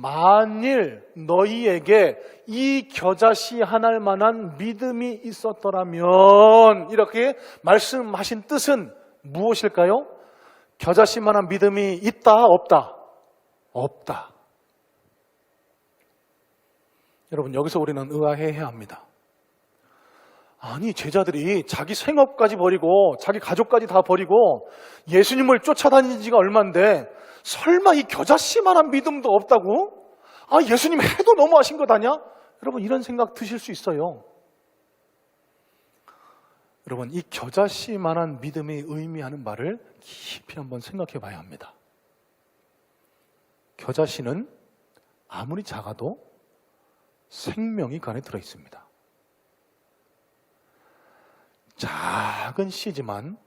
만일 너희에게 이 겨자씨 하나일 만한 믿음이 있었더라면 이렇게 말씀하신 뜻은 무엇일까요? 겨자씨만한 믿음이 있다 없다 없다. 여러분 여기서 우리는 의아해야 합니다. 아니 제자들이 자기 생업까지 버리고 자기 가족까지 다 버리고 예수님을 쫓아다닌 지가 얼만데 설마 이 겨자씨만한 믿음도 없다고? 아 예수님 해도 너무하신 것 아니야? 여러분 이런 생각 드실 수 있어요. 여러분 이 겨자씨만한 믿음이 의미하는 말을 깊이 한번 생각해 봐야 합니다. 겨자씨는 아무리 작아도 생명이 그 안에 들어 있습니다. 작은 씨지만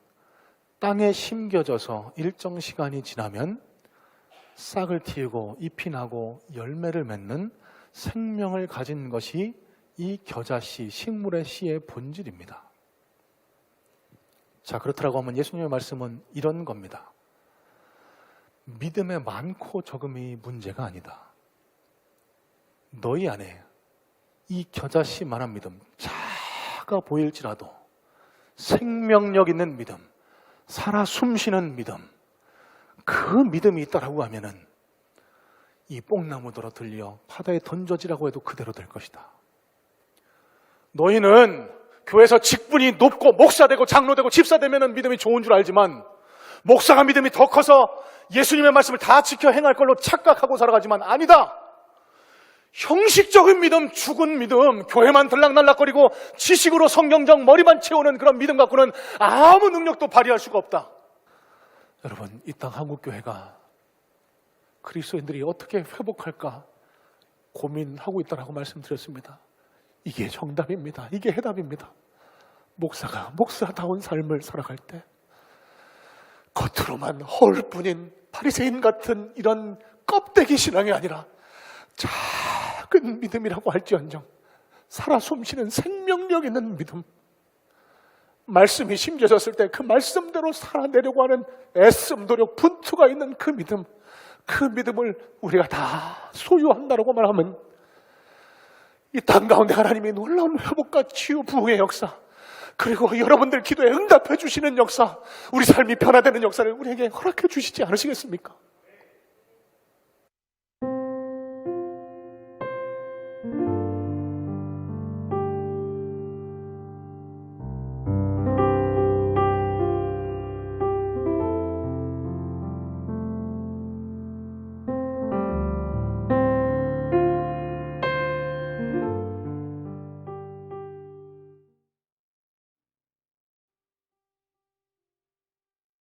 땅에 심겨져서 일정 시간이 지나면 싹을 틔우고 잎이 나고 열매를 맺는 생명을 가진 것이 이 겨자씨, 식물의 씨의 본질입니다. 자, 그렇다고 하면 예수님의 말씀은 이런 겁니다. 믿음의 많고 적음이 문제가 아니다. 너희 안에 이 겨자씨만한 믿음, 작아 보일지라도 생명력 있는 믿음, 살아 숨쉬는 믿음, 그 믿음이 있다라고 하면은 이 뽕나무더러 들려 바다에 던져지라고 해도 그대로 될 것이다. 너희는 교회에서 직분이 높고 목사되고 장로되고 집사되면은 믿음이 좋은 줄 알지만 목사가 믿음이 더 커서 예수님의 말씀을 다 지켜 행할 걸로 착각하고 살아가지만 아니다. 형식적인 믿음, 죽은 믿음, 교회만 들락날락거리고 지식으로 성경적 머리만 채우는 그런 믿음 갖고는 아무 능력도 발휘할 수가 없다. 여러분, 이 땅 한국교회가 그리스도인들이 어떻게 회복할까 고민하고 있다라고 말씀드렸습니다. 이게 정답입니다. 이게 해답입니다. 목사가 목사다운 삶을 살아갈 때 겉으로만 허울 뿐인 바리새인 같은 이런 껍데기 신앙이 아니라 작은 믿음이라고 할지언정 살아 숨쉬는 생명력 있는 믿음 말씀이 심겨졌을 때 그 말씀대로 살아내려고 하는 애씀, 노력, 분투가 있는 그 믿음 그 믿음을 우리가 다 소유한다고 말하면 이 땅 가운데 하나님이 놀라운 회복과 치유 부흥의 역사 그리고 여러분들 기도에 응답해 주시는 역사 우리 삶이 변화되는 역사를 우리에게 허락해 주시지 않으시겠습니까?